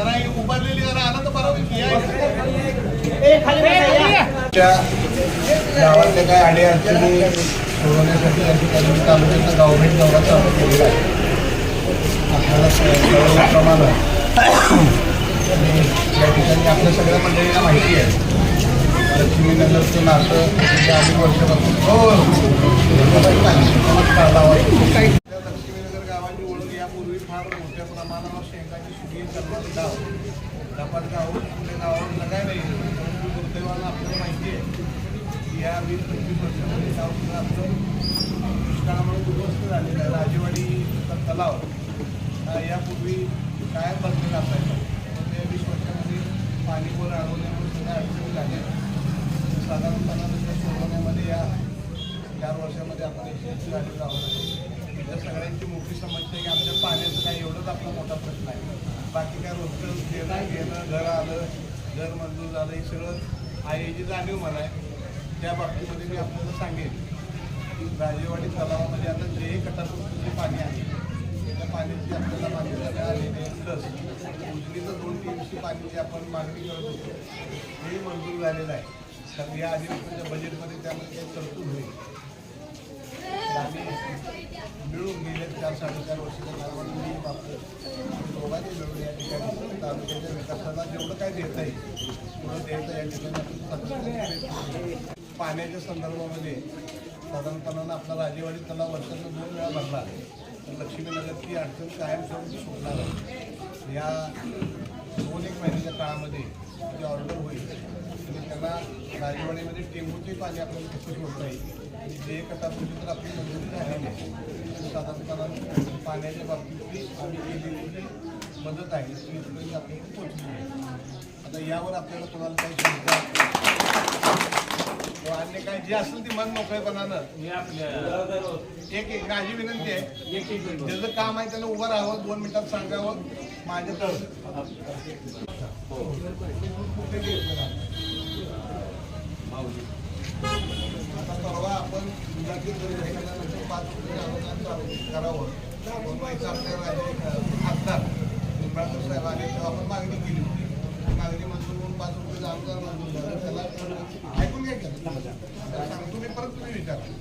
जरा ही उभारलेली जरा आलं तर बरं होईल. या. त्या गावातल्या काही अडी अडचणी सोडवण्यासाठी या ठिकाणी तालुक्याचा गावभेट दौरा चालू केलेला आहे. आपल्याला कळवल्याप्रमाणे आणि या ठिकाणी आपल्या सगळ्या मंडळींना माहिती आहे. लक्ष्मीनगरचं नातं अनेक वर्षापासून हो. त्या लक्ष्मीनगर गावाची ओळख यापूर्वी फार मोठ्या प्रमाणावर शेंगाची सुगी गाव लपाट गाव कुठल्या गावावर जगाय नाही परंतु दुर्दैवानं आपल्याला माहिती आहे की या वीस पंचवीस वर्षामध्ये गाव सुद्धा आपलं दुष्काळामुळे उद्ध्वस्त झालेलं आहे राजेवाडी तलाव यापूर्वी कायम बसलेला असायचा पण त्या वीस वर्षामध्ये पाणी वर अडवण्यामुळे सगळ्या अडचणी झाल्या साधारणपणा त्या सोडवण्यामध्ये या चार वर्षामध्ये आपण यशस्वी झालेलो आहोत या सगळ्यांची मोठी समस्या आहे की आमच्या पाण्याचं काही एवढंच आपला मोठा प्रश्न आहे. बाकी काय रोजचं देणं घेणं घर आलं घर मंजूर झालं हे सगळं आहे जाणीव मला. आहे त्या बाबतीमध्ये मी आपल्याला सांगेन. की राजेवाडी तलावामध्ये आता जे कटापूरचं पाणी आहे त्या पाण्याची आपल्याला मागणी आलेली आहे प्लस उजनीचं दोन टीमची पाणी जे आपण मागणी करत होतो हे मंजूर झालेलं आहे. तर या अधिवेशनाच्या बजेटमध्ये त्यामध्ये काही तरतूद होईल. आम्ही मिळून गेले चार साडेचार वर्षाच्या कालावधी दोघांनी मिळून या ठिकाणी तालुक्याच्या विकासाला जेवढं काय देता येईल तेवढं द्यायचं या ठिकाणी पाण्याच्या संदर्भामध्ये साधारणपणानं आपला राजेवाडी तलाव वर्षातून दोन वेळा भरला तर लक्ष्मीनगरची अडचण कायमस्वरूपी सुटणार आहे. या दोन एक महिन्याच्या काळामध्ये ती ऑर्डर होईल आणि त्यांना राजवाडीमध्ये टेंबूचे पाणी आपल्याला कसं सोडता येईल जे कटापुरी तर आपली झालेली आहे तर साधारणपणे पाण्याच्या बाबतीतली आम्ही केलेली मदत आहे ती इथपर्यंत आपल्याला पोहोचली आहे आता यावर आपल्याला कोणाला काही शंका अन्य काय जे असेल ती मन मोकळेपणानं एक एक माझी विनंती आहे. ज्याचं काम आहे त्यानं उभं राहावं दोन मिनिटात सांगावं माझ्या आता परवा आपण दुधाची दर घेतल्यानंतर पाच रुपये अनुदान चालू करावं. दोन व्हायचं आपल्या राजे खासदार निंबाळकर साहेब आपण मागणी केली होती. ती मागणी मंजूर होऊन पाच रुपये अनुदान मंजूर झालं. त्याला ऐकून घ्यायचं. की. सांगतो मी परत तुम्ही विचारा.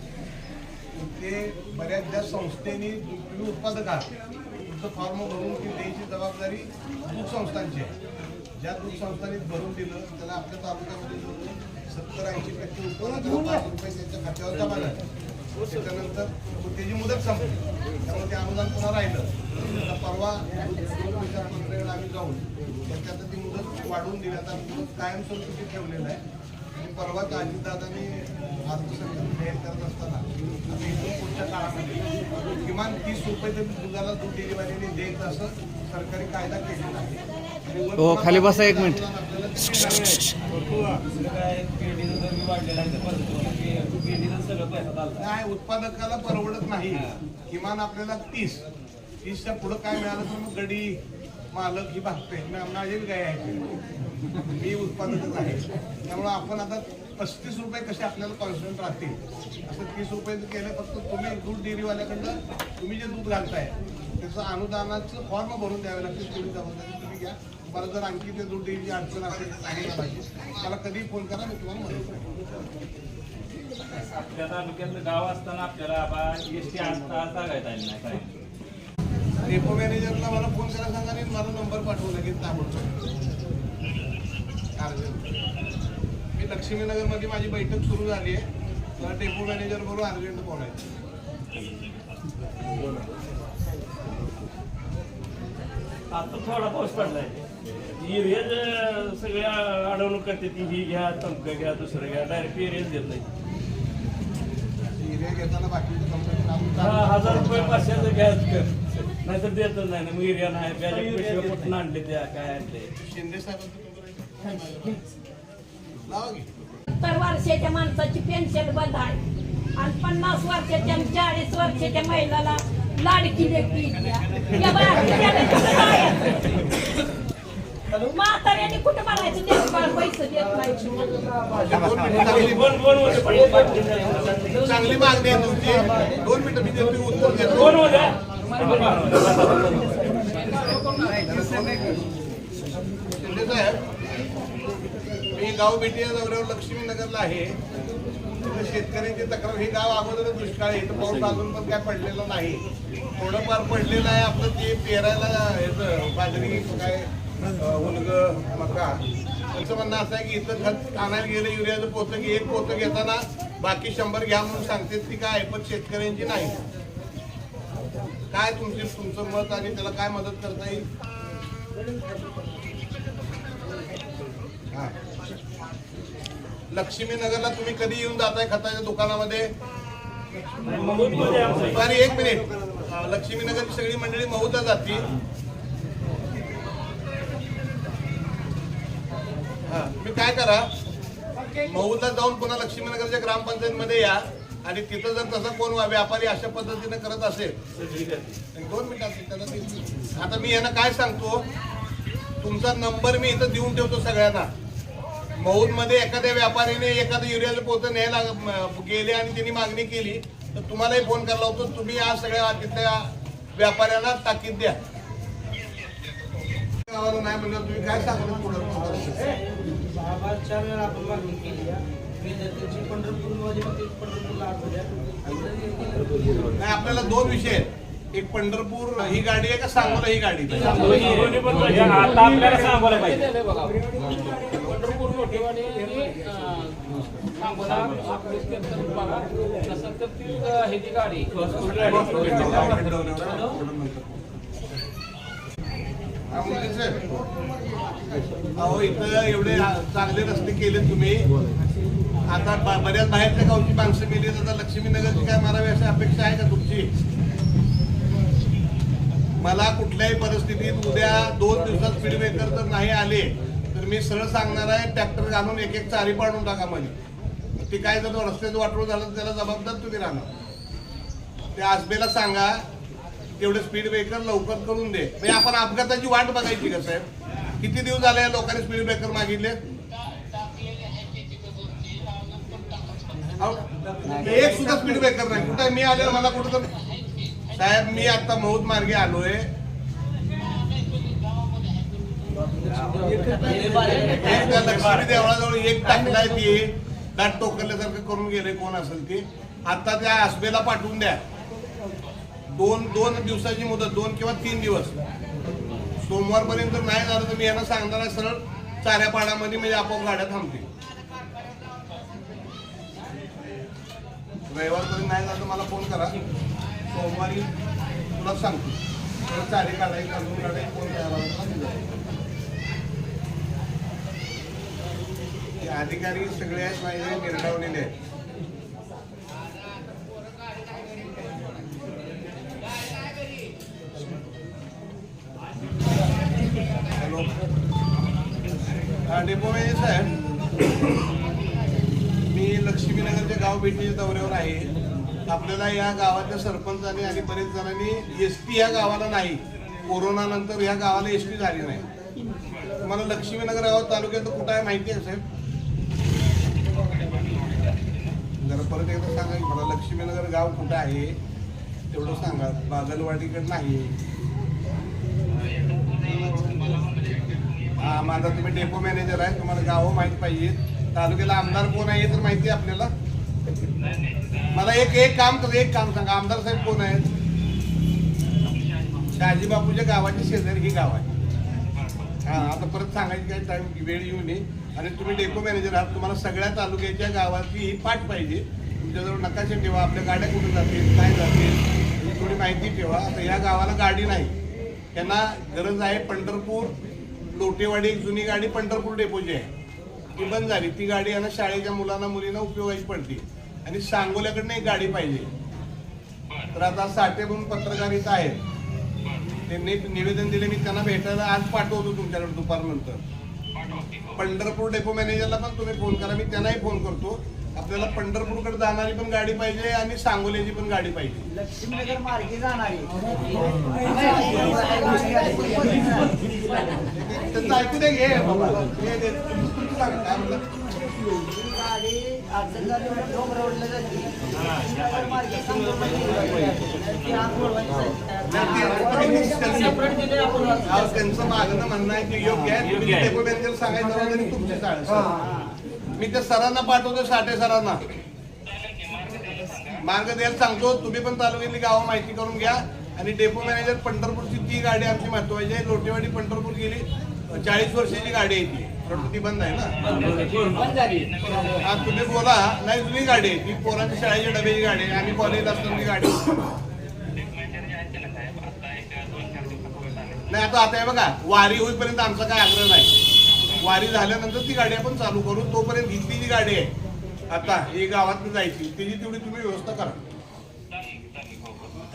ते बऱ्याचशा संस्थेनी तुम्ही उत्पादक आहात. तुमचं फॉर्म भरून ती द्यायची जबाबदारी दूध संस्थांची आहे. ज्या दूध संस्थांनी भरून दिलं त्याला आपल्या तालुक्यामध्ये सत्तर ऐंशी टक्के उत्पन्न पाच रुपये त्यांच्या खात्यावर जमा झाले. त्याच्यानंतर त्याची मुदत संपली. त्यामुळे ते अनुदान पुन्हा राहिलं. परवा दूध विचार मंत्र्याकडे आम्ही जाऊन त्याच्यात ती मुदत वाढवून दिली आता मुदत कायमस्वरूपी ठेवलेलं आहे. आणि परवाच अजितदादांनी अर्थसंकल्प जाहीर करत असताना आम्ही पुढच्या काळामध्ये किमान तीस रुपये तरी दुधाला दूध डेलिव्हरीने द्यायचं असं सरकारी कायदा केलेला आहे. हो, खाली बसा एक मिनिट. नाही उत्पादकाला परवडत नाही. किमान आपल्याला तीस. तीसच्या पुढं काय मिळालं तर मग गडी मालक ही भागते माझे बी गाय आहे. मी उत्पादकच आहे. त्यामुळं आपण आता पस्तीस रुपये कसे आपल्याला कॉन्स्टंट राहतील? असं तीस रुपये केलं फक्त तुम्ही दूध डेअरीवाल्याकडनं तुम्ही जे दूध घालताय त्याचं अनुदानाचं फॉर्म भरून द्यावे लागतील. तेवढी जबाबदारी तुम्ही घ्या. मला जर आणखी ते डेअरीची अडचण असेल सांगायला पाहिजे. मला कधी फोन करा मी तुम्हाला मदत करेन आपल्या तालुक्यातलं गाव असताना आपल्याला एस टी आता सांगायचं आहे नाही काय? डेपो मॅनेजरला मला फोन करा सांगा आणि माझा नंबर पाठवू लगेच ताबडतोब. मी लक्ष्मीनगरमध्ये माझी बैठक सुरू झाली आहे. मला डेपो मॅनेजर बरोबर अर्जंट बोलायचं आता थोडा पाऊस पडलाय. एरियाच सगळे अडवणूक करते ती. ही घ्या तमकं घ्या दुसरं घ्या. डायरेक्ट एरियाच देत नाही. हजार रुपये पाचशेचं घ्यायचं नाहीतर देतच नाही ना. मग एरिया नाही पिशव्या कुठून आणले त्या काय आणले? शिंदे सत्तर वर्षाच्या माणसाची पेन्शन बंद आहे आणि पन्नास वर्षाच्या आणि चाळीस वर्षाच्या महिलाला लाडकी लेकी या बाकीच्याला कुठं जायचं? म्हाताऱ्याने कुठं भरायचं देखभाल पैसे देत नाही. दोन मिनिटं चांगली मागणी आहे तुमची. दोन मिनिटं मी देतो उत्तर देतो. दोन मी गाव भेटी या दौऱ्यावर लक्ष्मीनगरला आहे. तिथे शेतकऱ्यांची तक्रार हे गाव अगोदरच दुष्काळ आहे. इथं पाऊस अजून पण काय पडलेला नाही. थोडंफार पडलेलं आहे आपलं ते पेरायला याचं बाजरी काय उलग मका. त्यांचं म्हणणं असं आहे की इथं खत आणायला गेलं युरियाचं पोतं की एक पोतं घेताना बाकी शंभर घ्या म्हणून सांगते ती काय पण शेतकऱ्यांची नाही. काय तुमची तुमचं मत आणि त्याला काय मदत करता येईल. लक्ष्मीनगरला तुम्ही कधी येऊन जाताय खताच्या दुकानामध्ये? एक मिनिट. लक्ष्मीनगरची सगळी मंडळी महुदा जाती तुम्ही काय करा मऊला जाऊन पुन्हा लक्ष्मीनगरच्या ग्रामपंचायतमध्ये या आणि तिथं जर तसं कोण व्यापारी अशा पद्धतीने करत असेल दोन मिनिटात आता मी यांना काय सांगतो तुमचा नंबर मी इथं देऊन ठेवतो सगळ्यांना. मौदमध्ये एखाद्या व्यापारीने एखादं युरियाचं पोतं न्यायला गेले आणि त्यांनी मागणी केली तर तुम्हालाही फोन करायला होतो तुम्ही या सगळ्या तिथल्या व्यापाऱ्यांना ताकीद द्या. गावाला नाही म्हणलं तुम्ही काय सांगणार पुढं? बाबा चार वेळा आपण मागणी केली त्याची पंढरपूरमध्ये पंढरपूरला नाही आपल्याला दोन विषय आहेत. एक पंढरपूर ही गाडी आहे का सांगोला ही गाडी. आता आपल्याला सांगायला पाहिजे. पंढरपूर मोठेवाडी सांगोला तसं तर ती गाडी हा, मुलगी साहेब. अहो इथं एवढे चांगले रस्ते केले तुम्ही. आता बऱ्याच बाहेरच्या गावची माणसं गेली आता लक्ष्मीनगरची काय मारावी अशी अपेक्षा आहे का तुमची? मला कुठल्याही परिस्थितीत उद्या दोन दिवसात स्पीड ब्रेकर जर नाही आले तर मी सरळ सांगणार आहे ट्रॅक्टर घालून एक एक चारी पाडून टाका मध्ये ते काय जर रस्त्याचं वाटवून झालं तर त्याला जबाबदार तुम्ही राहणार. त्या आजबेला सांगा तेवढे स्पीड ब्रेकर लवकर करून दे. म्हणजे आपण अपघाताची वाट बघायची का साहेब? किती दिवस झाले लोकांनी स्पीड ब्रेकर मागितले? एक सुद्धा स्पीड ब्रेकर नाही. कुठं मी आले मला कुठं तर साहेब मी आता मौत मार्गे आलोय. लक्ष्मी देवळाजवळ एक टाकलाय ती. दाट टोकरल्यासारखं करून गेले कोण असेल ते. आता त्या आसबेला पाठवून द्या. दोन दोन दिवसाची मुदत दोन किंवा तीन दिवस. सोमवारपर्यंत नाही झालं तर मी यांना सांगणार आहे सरळ चाऱ्या पाण्यामध्ये म्हणजे आपोआप गाड्या थांबतील. रविवारपर्यंत नाही झालं तर मला फोन करा. सोमवारी तुला सांगतो. सरळ चारी काढायची अजून फोन करायला अधिकारी सगळे आहेत माझे निर्णवलेले आहेत. डेपो मॅनेजर साहेब मी लक्ष्मीनगरच्या गाव भेटीच्या दौऱ्यावर आहे. आपल्याला या गावाच्या सरपंचाने आणि बरेच जणांनी एस टी या गावाला नाही कोरोना नंतर या गावाला एस टी झाली नाही. तुम्हाला लक्ष्मीनगर गाव तालुक्यात कुठं आहे माहिती आहे साहेब? जरा परत एकदा सांगा मला लक्ष्मीनगर गाव कुठं आहे तेवढं सांगा. बागलवाडीकडे नाही माझा तुम्ही डेपो मॅनेजर आहे तुम्हाला गावं माहीत पाहिजे. तालुक्याला आमदार कोण आहे तर माहिती आहे आपल्याला. मला एक एक काम कर एक काम सांगा. आमदार साहेब कोण आहेत? शहाजी बापूच्या गावाची शेजारी ही गाव आहे. हा आता परत सांगायची काय टाईम वेळ येऊ नये. आणि तुम्ही डेपो मॅनेजर आहात तुम्हाला सगळ्या तालुक्याच्या गावाची ही पाठ पाहिजे. तुमच्याजवळ नकाशे ठेवा आपल्या गाड्या कुठे जातील काय जातील थोडी माहिती ठेवा. आता या गावाला गाडी नाही. त्यांना गरज आहे पंढरपूर लोटेवाडी एक जुनी गाडी पंढरपूर डेपोची आहे. ती बंद झाली. ती गाडी यांना शाळेच्या मुलांना मुलींना उपयोगाची पडते आणि सांगोल्याकडनं एक गाडी पाहिजे. तर आता साठे म्हणून पत्रकार इथं आहेत. त्यांनी निवेदन दिले मी त्यांना भेटायला आज पाठवतो तुमच्याकडे दुपारनंतर. पंढरपूर डेपो मॅनेजरला पण तुम्ही फोन करा मी त्यांनाही फोन करतो. आपल्याला पंढरपूरकडे जाणारी पण गाडी पाहिजे आणि सांगोल्याची पण गाडी पाहिजे. लक्ष्मीनगर मार्गे जाणारी. त्यांचं ऐकू दे घे बाबा. हे दे. तुम्ही- तुम्ही सांगा काय म्हणलं गाडी अडचण झाली म्हणून डोंगरावरला जाते मार्गे सांगोला ती आत बोलवायची सेपरेट दिले आपण अहो, त्यांचं मागणं म्हणणं आहे की योग्य आहे. तुम्ही सांगायचं आणि तुमची चाळ मी त्या सरांना पाठवतो साठे सरांना. मार्ग द्यायला सांगतो. तुम्ही पण तालुक्यातली गावं माहिती करून घ्या. आणि डेपो मॅनेजर पंढरपूरची ती गाडी आमची महत्वाची आहे. लोटेवाडी पंढरपूर गेली चाळीस वर्षाची गाडी आहे ती. ती बंद आहे ना? तुम्ही बोला. नाही जुनी गाडी आहे. ती पोरांची शाळेची डब्याची गाडी आहे. आम्ही कॉलेजला असताना ती गाडी नाही आता आता हे बघा वारी होईपर्यंत आमचा काय आग्रह नाही. वारी झाल्यानंतर ती गाडी आपण चालू करू. तोपर्यंत घेतली जी गाडी आहे आता ही गावात जायची त्याची तेवढी तुम्ही व्यवस्था करा.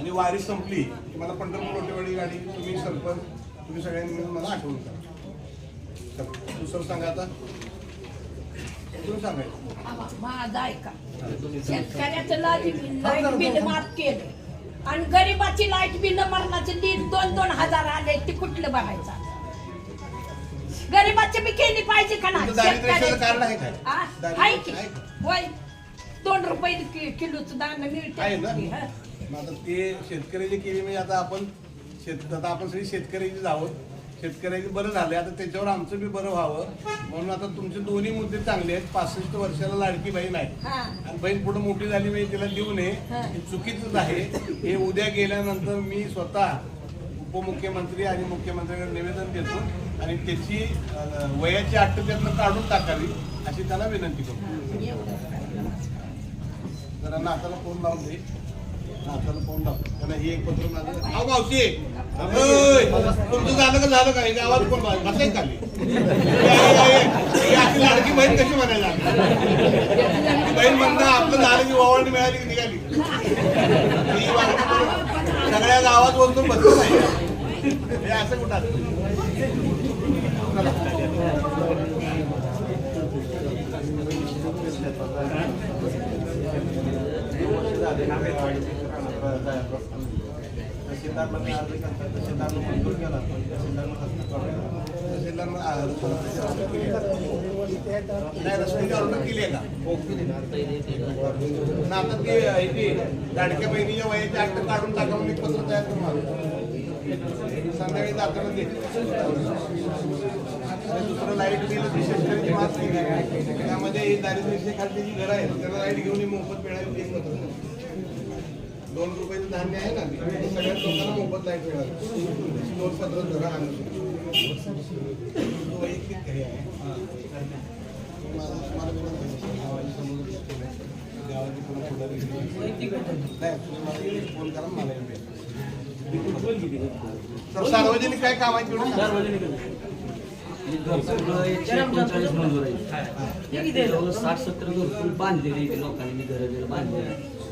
आणि वारी संपली की मला पंढरपूर रोटेवाडी गाडी तुम्ही सरपंच तुम्ही सगळ्यांनी मिळून मला आठवण करा. दुसरं सांगा आता. तुम्ही सांगायचं. आवा, माझं ऐका. शेतकऱ्याचं लाइट लाइट बिल माफ केलं. आणि गरीबाची लाइट बिल मरणाचे दीड दोन दोन हजार आले ते कुठलं बघायचं गरीबाची बी केली पाहिजे का नाही? तुमचं दारिद्र्य रेषेचं कार्ड आहे काय? दारिद्र्य आहे की. आहे होय. दोन रुपये कि- किलोचं दाणं आहे ना? मिळते. मग आता ते शेतकऱ्याची केली म्हणजे आता आपण शेत आता आपण सगळी शेतकऱ्याचीच आहोत. शेतकऱ्याची बरं झाले आता त्याच्यावर आमचं बी बरं व्हावं. म्हणून आता तुमचे दोन्ही मुद्दे चांगले आहेत. पासष्ट वर्षाला लाडकी बहीण आहे. हा. आणि बहीण पुढे मोठी झाली म्हणजे तिला देऊ नये. हे. चुकीचंच आहे. हे उद्या गेल्यानंतर मी स्वतः उपमुख्यमंत्री आणि मुख्यमंत्र्यांकडे निवेदन देतो आणि त्याची वयाची अट त्यातनं काढून टाकावी अशी त्याला विनंती करतो. जरा नाताला फोन लावून दे. नाताला फोन लाव. कारण ही एक पत्र माझं अहो मावशी. अय, तुमचं झालं का झालं का हे गावात कोण खाली ही आपली लाडकी बहीण कशी म्हणायला? बहीण म्हणता आपलं झालं की ओवाळणी मिळाली की निघाली. ही वागणूक करून सगळ्या गावात बोलतो बसत नाही. हे असं कुठं असतं? तहसीलदारनं अर्ज केली आहे. नाही रस्त्याची ऑर्डर केली आहे का ना आता ती ती लाडक्या बहिणीच्या वयाची काढून टाकावून एक पत्र तयार करून आलो. संध्याकाळी जाताना दे दुसरं लाइट बिल त्यामध्ये दारिद्र्य खालची जी घरं आहेत त्याला लाइट घेऊन मोफत मिळावी दोन रुपयाचं धान्य आहे ना. ते सगळ्या लोकांना मोफत लाइट मिळाली दोन पत्र धरा आणून तो वैयक्तिक हे आहे. मला मला विनंती आहे, गावाची समोर दिसते नाही. गावाची कोणी पुढारी नाही, तुम्ही मला फोन करा मला येऊन भेटा. तर सार्वजनिक काय काम आहे तेवढं सांगा. साठ सत्तर घरकुल बांधलेले इथे लोकांनी घर बिल बांधले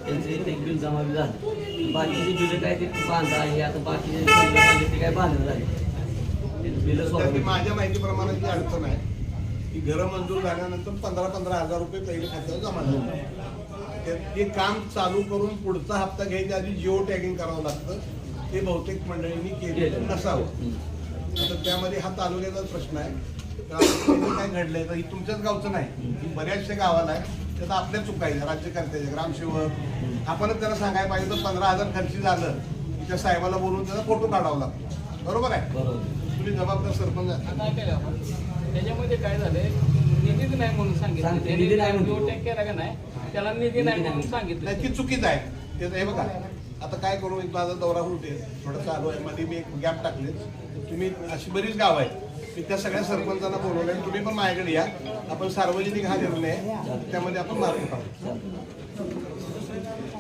त्यांचं एक बिल जमा बी झालं. बाकीचे बिल काय ते बांधा हे आता बाकीचे ते काय बांधलं झाले बिल माझ्या माहितीप्रमाणे जी अडचण आहे. की घरं मंजूर झाल्यानंतर पंधरा पंधरा हजार रुपये पहिले खात्यावर जमा झाले. ते- ते काम चालू करून पुढचा हप्ता घ्यायच्या आधी जिओ टॅगिंग करावं लागतं. ते बहुतेक मंडळींनी केलेलं नसावं. आता त्यामध्ये हा तालुक्याचा प्रश्न आहे. तर काय घडलंय तर ही तुमच्याच गावचं नाही. बऱ्याचशा गावाला आहे. त्यात आपल्या चुकायच्या राज्यकर्त्याच्या ग्रामसेवक. आपणच त्याला सांगायला पाहिजे तर पंधरा हजार खर्ची झालं त्या साहेबाला बोलून त्याचा फोटो काढावा लागतो. बरोबर आहे? बरोबर. तुम्ही जबाबदार सरपंच आहे. काय केलं आपण? त्याच्यामध्ये काय झालंय निधीच नाही म्हणून सांगितलं. जो टॅक केला का नाही? त्याला निधी नाही म्हणून सांगितलं. ती चुकीच आहे. त्याचं हे बघा आता काय करू एक माझा दौरा होते थोडं चालू आहे मध्ये मी एक गॅप टाकले तुम्ही अशी बरीच गाव आहेत. मी त्या सगळ्या सरपंचांना बोलवलंय तुम्ही पण माझ्याकडे या. आपण सार्वजनिक हा निर्णय आहे. त्यामध्ये आपण मार्ग काढू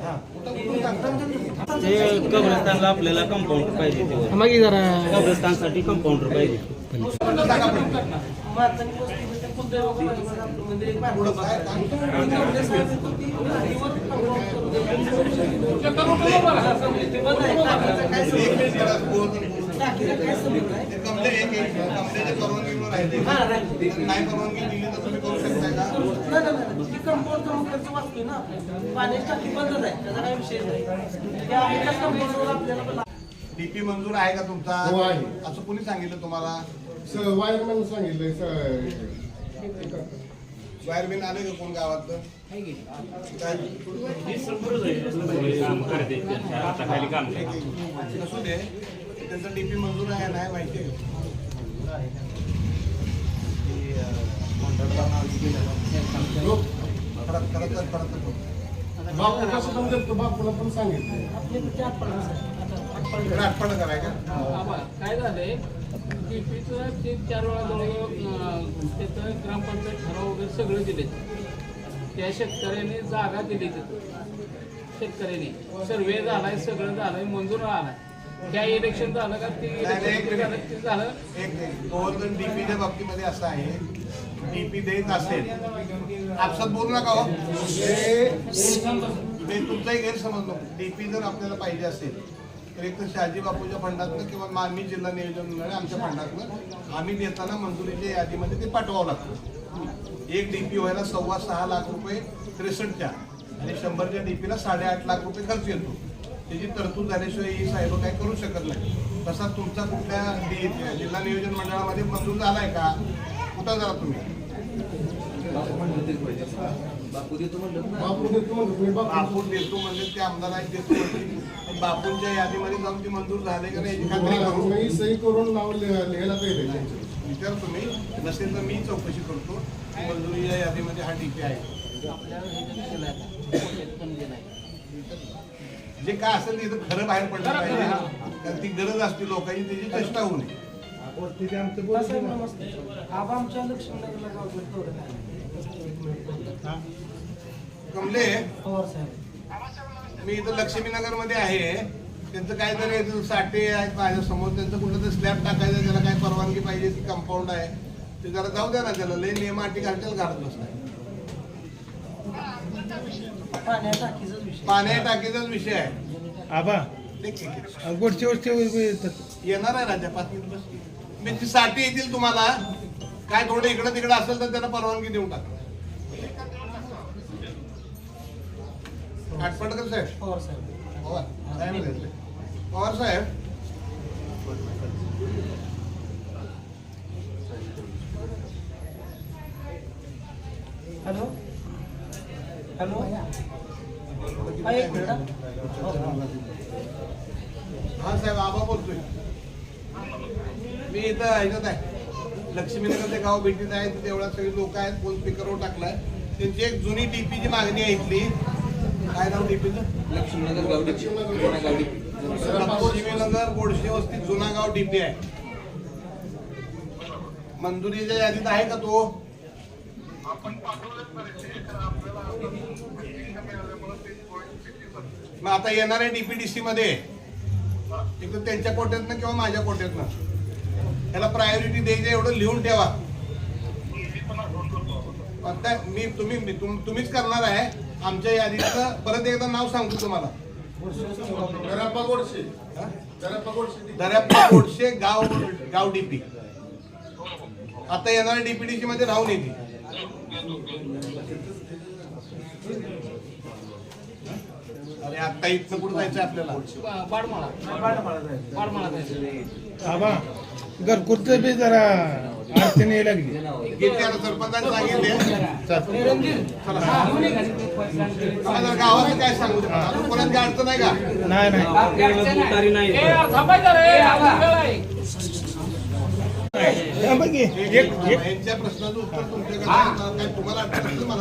हा? ते कब्रस्तानला आपल्याला कंपाऊंडर पाहिजे कब्रस्तानसाठी कंपाऊंडर पाहिजे. आपलं एक आहे. एक काय समजलं नाही. परवानगीवर राहिले परवानगी दिली तर तुम्ही करू शकताय का नाही, नाही, नाही. ती कंपाऊंड जमा खर्च वाचतोय ना आपल्याला. पाण्याची टाकी बंदच आहे त्याचा काही विषय नाही त्या एकाच कंपाऊंडवर आपल्याला पण डीपी मंजूर आहे का तुमचा हो, आहे. असं कुणी सांगितलं तुम्हाला वायरमॅन सांगितलंय स- वायरमॅन आले का कोण गावातलं काय आहे काम. असू दे त्यांचं डीपी मंजूर आहे नाही माहिती आहे बापूला पण सांगितलं का? आबा, काय झालंय? तीन चार वेळा जवळ अं, त्याचं ग्रामपंचायत ठराव वगैरे सगळं दिले त्या शेतकऱ्याने जागा दिली तिथं. शेतकऱ्याने. सर्वे झालाय सगळं झालंय मंजूर आलाय. त्या इलेक्शन झालं का ते झालं डीपीच्या बाबतीमध्ये असं आहे डीपी देत असेल आपसात बोलू नका हो. ते तुमचाही गैरसमज नको. डीपी जर आपल्याला पाहिजे असेल तर एक तर शहाजी बापूच्या फंडातनं किंवा मानवी जिल्हा नियोजन मंडळ आमच्या फंडातनं आम्ही देताना मंजुरीच्या यादीमध्ये ते पाठवावं लागतं. एक डीपी व्हायला सव्वा सहा लाख रुपये त्रेसष्टच्या आणि शंभरच्या डीपीला साडेआठ लाख रुपये खर्च येतो. त्याची तरतूद झाल्याशिवाय ही साहेब काही करू शकत नाही. तसा तुमचा कुठल्या डि- जिल्हा नियोजन मंडळामध्ये मंजूर झालाय का? कुठं झाला तुम्ही? बापू देतो म्हणलं ना. बापू देतो म्हणतो तुम्ही बापू बापून देतो म्हणजे ते आमदार आहेत देतो. पण बापूंच्या यादीमध्ये जाऊन ती मंजूर झाले का नाही खात्री करू मी सही करून नाव लिहा- लिहायला पाहिजे त्यांचं. विचार तुम्ही. नसेल तर मी चौकशी करतो. की मंजुरीच्या यादीमध्ये हा डीपी आहे आपल्याला हे जे केलंय आता, कोर्टात पण दिलंय. जे काय असेल ते इथं खरं बाहेर पडलं पाहिजे. कारण ती गरज असते लोकांची त्याची चेष्टा होऊ नये. आमच्या लक्ष्मीनगरला कमले पवार साहेब. मी इथं लक्ष्मीनगरमध्ये आहे. त्यांचं काहीतरी इथं साठे आहेत माझ्यासमोर. त्यांचं कुठलं तर स्लॅब टाकायचं त्याला काय परवानगी पाहिजे ती कंपाऊंड आहे. ते जरा जाऊ द्या ना त्याला लय नियम अटी घालतील घालत बसलाय. पाण्या टाकीचाच विषय पाण्या टाकीचाच विषय आहे. आबा ठीक, ठीक, ठीक. गोडची गोष्टी येणार आहे राजा पाच मिनिट बस. मी ती साठी येतील तुम्हाला. काय थोडं इकडं तिकडं असेल तर त्यांना परवानगी देऊन टाका. आठपटकर साहेब. पवार साहेब. पवार. काय म्हणायचं? पवार साहेब. हॅलो? हॅलो? हा, एक मिनिट साहेब आबा बोलतोय. मी इथं ह्याच्यात आहे. लक्ष्मीनगर ते गाव भेटीत आहे तिथे सगळे लोक आहेत फोन स्पीकरवर टाकलाय. त्यांची एक जुनी डीपीची मागणी आहे इथली. काय नाव डीपीचं लक्ष्मीनगर गोडशे वस्ती जुना गाव डीपी आहे. मंजुरीच्या यादीत आहे का तो? मग आता येणार आहे डीपीडीसी मध्ये. एक तर त्यांच्या कोट्यातनं किंवा माझ्या कोट्यातनं. त्याला प्रायोरिटी द्यायचं एवढं लिहून ठेवा. आता मी तुम्ही मी- तुम- तुम्हीच करणार आहे. आमच्या यादीतलं परत एकदा नाव सांगतो तुम्हाला. दर्यापूर गोडशे गाव गाव डीपी आता येणाऱ्या डीपीडीसी मध्ये राहून येते. अरे आता इथनं कुठं जायचं आपल्याला? बा- बाडमाळा बाडमाळा जायचं. आबा घरकुरचं बी जरा अडचण यायला लागली. घेतले आता सरपंचाने सांगितले? चला. मला जरा गावाचं काय सांगू दे मला. अजून कोणाची अडचण आहे का? नाही नाही.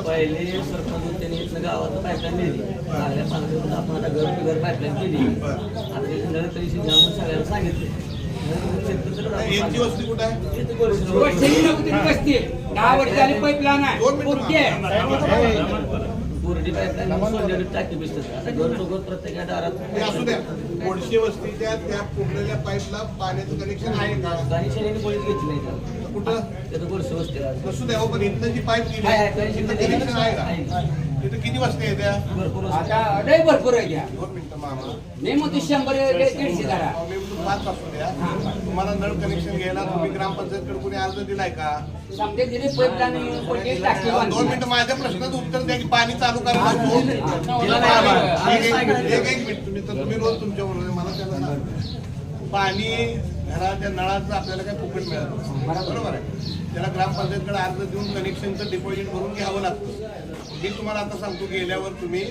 पहिले सरपंच त्यांनी गावात पाईपलाईन नेली. चांगल्या सांगितलं आपण आता घर घर पाईपलाईन केली. आता ते नगर परिषद जाऊन सगळ्यांना सांगितले. वस्ती कुठं आहे? टाकी बिसतात आता तो घर प्रत्येका दारात ते वस्तीच्या त्या फुटलेल्या पाईपला पाण्याचं कनेक्शन आहे का घेतली नाही. कुठं त्याचं. नसू द्या हो पण इथनं जी पाईप गेली आहे, आहे, तिथं कनेक्शन आहे का तिथं किती वस्ती आहे त्या भरपूर. आता आहे द्या दोन मिनिटं मामा मी म्हणतो शंभर दीडशे धरा द्या तुम्हाला नळ कनेक्शन घ्यायला तुम्ही ग्रामपंचायतकडे कोणी अर्ज दिलाय का समजे दिले दोन. मिनिटं माझ्या प्रश्नाचं उत्तर द्या की पाणी चालू करा नको. दिलं नाही आम्हाला. एक एक- एक एक मिनिट तुम्ही तर तुम्ही रोज तुमच्या बरोबर मला त्याला. पाणी घराच्या नळाचं आपल्याला काय फुकट मिळत नाही. बरोबर आहे त्याला ग्रामपंचायतकडे अर्ज देऊन कनेक्शनचं डिपॉझिट भरून घ्यावं लागतं मी तुम्हाला आता सांगतो गेल्यावर तुम्ही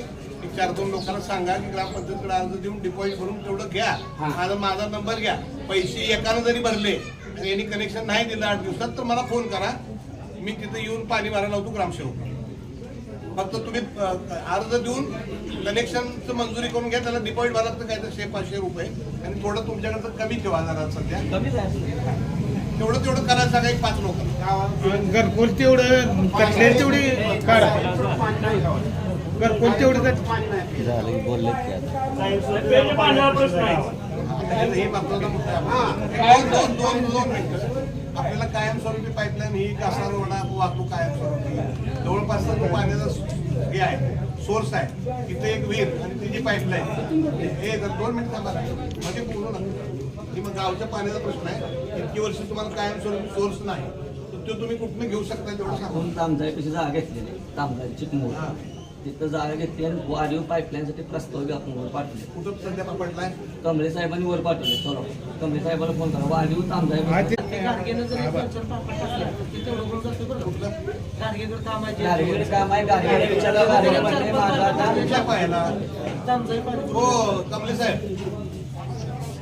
एक चार दोन लोकांना सांगा की ग्रामपंचायतकडे अर्ज देऊन डिपॉझिट भरून तेवढं घ्या. माझा माझा नंबर घ्या. पैसे एकानं जरी भरले आणि यांनी कनेक्शन नाही दिलं आठ दिवसात तर मला फोन करा. मी तिथं येऊन पाणी भरायला होतो ग्रामसेवक. फक्त तुम्ही अर्ज देऊन कनेक्शनचं मंजुरी करून घ्या त्याला डिपॉझिट भरा तर काय तर शे पाचशे रुपये. आणि थोडं तुमच्याकडचं कमी ठेवा जरा सध्या. तेवढं तेवढं करायला सांगा एक पाच लोक. घरकुल तेवढं तेवढी काढा. हे दोन मिनिटं आपल्याला कायमस्वरूपी पाईपलाईन ही कासा रोडा वाहतूक कायमस्वरूपी. जवळपास तो पाण्याचा हे आहे सोर्स आहे. तिथे एक विहीर आणि तिची पाईपलाईन हे जर दोन मिनिट थांबा म्हणजे पूर्ण नका. ही मग गावच्या पाण्याचा प्रश्न आहे. इतकी वर्ष तुम्हाला कायमस्वरूपी सोर्स नाही. तर तो तुम्ही कुठनं घेऊ शकता तेवढं सांगा. आपण तामजाईपाशी जागा घेतलेली तामजाई चिकमूळ तिथं जागा घेतली आणि वाढीव पाईपलाईनसाठी प्रस्ताव बी आपण वर पाठवले. कुठं सध्या पडलाय कमळे साहेबांनी वर पाठवले सोलापूर. कमळे साहेबांना फोन करा. वाढीव हा, ते- काम आहे विचारलं म्हणले माझा आता. हो कमले साहेब.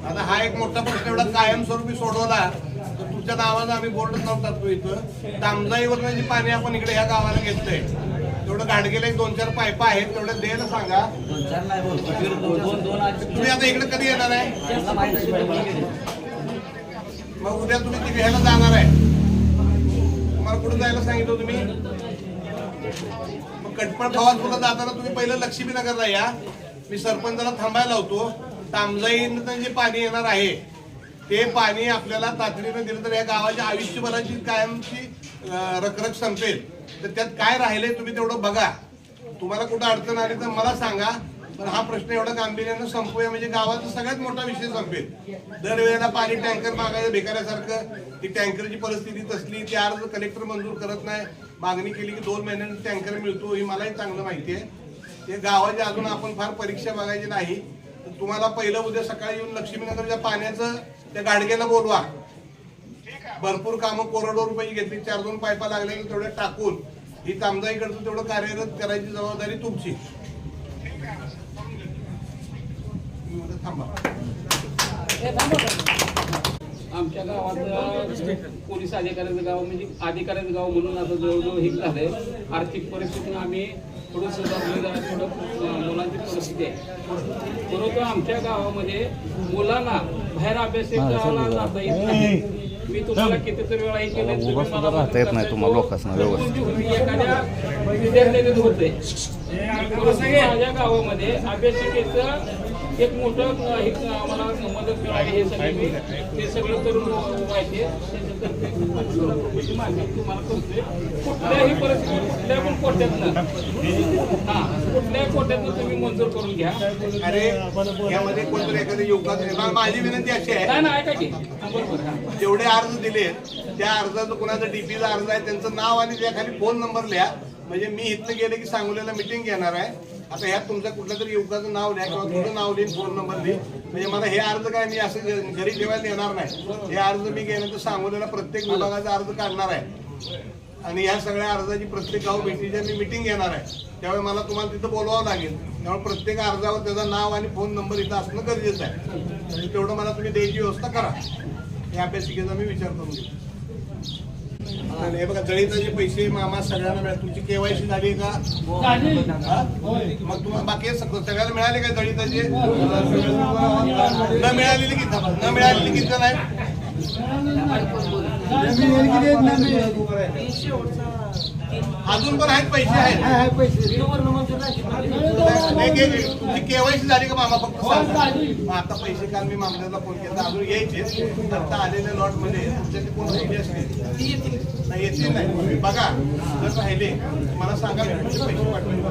आता हा एक मोठा प्रश्न एवढा कायमस्वरूपी सोडवला तर तुमच्या नावानं आम्ही बोर्ड लावून टाकतो इथं. तामजाईवरनं जी पाणी आपण इकडे ह्या गावाला घेतलंय तेवढं गाडगेला एक दोन चार पायपा आहेत तेवढं द्यायला सांगा. दोन चार नाही तुम्ही आता इकडे कधी येणार आहे. मग उद्या तुम्ही ती घ्यायला जाणार आहे. तुम्हाला कुठे जायला सांगितलं तुम्ही? मग कटपळ गावात पुढे जाताना तुम्ही पहिलं लक्ष्मीनगरला या. मी सरपंचाला थांबायला होतो. तामजाईनं जे पाणी येणार आहे ते पाणी आपल्याला तातडीनं दिलं तर या गावाच्या आयुष्यभराची कायमची रखरख संपेल. तर त्यात काय राहिले तुम्ही तेवढं बघा. तुम्हाला कुठं अडचण आली तर मला सांगा. पण हा प्रश्न एवढा गांभीर्यानं संपूया म्हणजे गावाचा सगळ्यात मोठा विषय संपेल. दरवेळेला पाणी टँकर मागायचं भिकाऱ्यासारखं. ती टँकरची परिस्थिती तसली ती अर्ज कलेक्टर मंजूर करत नाही. मागणी केली की दोन महिन्यांनी टँकर मिळतो ही मलाही चांगलं माहिती आहे. ते गावाची अजून आपण फार परीक्षा बघायची नाही. तुम्हाला पहिलं उद्या सकाळी येऊन लक्ष्मीनगरच्या पाण्याचं त्या गाडग्याला बोलवा. भरपूर कामं करोडो रुपये घेतली. चार दोन पायपा लागलेले तेवढे टाकून ही तामजाईकडचं तेवढं कार्यरत करायची जबाबदारी तुमची. आमच्या गावात पोलीस अधिकाऱ्याचं गाव म्हणजे अधिकाऱ्याचं गाव म्हणून आता जवळजवळ हे झालंय. आर्थिक परिस्थितीनं आम्ही थोडं सुधारलेलं आहे थोडं मुलांची परिस्थिती आहे. परंतु आमच्या गावामध्ये मुलांना बाहेर अभ्यास जाता येत नाही. मी तुम्हाला कितीतरी वेळा हे केलं तुम्ही मला राहता येत नाही तुम्हाला लोकांना व्यवस्थित. एखाद्या विद्यार्थ्याने होते. परंतु माझ्या गावामध्ये अभ्यासिकेचं एक मोठं हे आम्हाला मदत मिळाली हे सगळे मी ते सगळं तरुण व्हायचे त्याच्यातर्फे मागणी तुम्हाला करतोय कुठल्याही परिस्थितीत कुठल्या पण कोट्यातनं हा कुठल्याही कोट्यातनं तुम्ही मंजूर करून घ्या. अरे यामध्ये कोणतरी एखादं योगदान माझी विनंती अशी आहे. नाही ना ऐका की. बरोबर जेवढे अर्ज दिले त्या अर्जाचं कुणाचा डीपीचा अर्ज आहे त्यांचं नाव आणि त्या खाली फोन नंबर लिहा. म्हणजे मी इथनं गेले की सांगोल्याला मिटिंग घेणार आहे. आता ह्यात तुमचं कुठलं तरी युवकाचं नाव लिहा किंवा तुझं नाव लिहिन फोन नंबर लिहि. म्हणजे मला हे अर्ज काय मी असं घरी ठेवायला येणार नाही. हे अर्ज मी गेल्यानंतर सांगवलेला प्रत्येक विभागाचा अर्ज काढणार आहे. आणि ह्या सगळ्या अर्जाची प्रत्येक गाव भेटीच्या मी मिटिंग घेणार आहे. त्यामुळे मला तुम्हाला तिथं बोलवावं लागेल. त्यामुळे प्रत्येक अर्जावर त्याचं नाव आणि फोन नंबर इथं असणं गरजेचं आहे. तेवढं मला तुम्ही द्यायची व्यवस्था करा. या अभ्यासिकेचा मी विचार करून घेतो. आणि हे बघा जळीताचे पैसे मामा सगळ्यांना मिळाले तुमची केवायसी झाली का? हा? मग तुम्हाला बाकी सग- सगळ्याला मिळाले का जळीताचे न मिळालेली किती न मिळालेली किती नाही? अजून पण आहेत पैसे आहेत. नाही. तुमची केवायसी झाली का मामा? फक्त सांगा. मग आता पैसे काल मी मामल्याला फोन केला. अजून यायचे. आता आलेल्या लॉटमध्ये तुमच्याकडे कोण राहिले असतील? नाही येतील नाही. बघा जर राहिले मला सांगा. मी तुमचे पैसे पाठवेन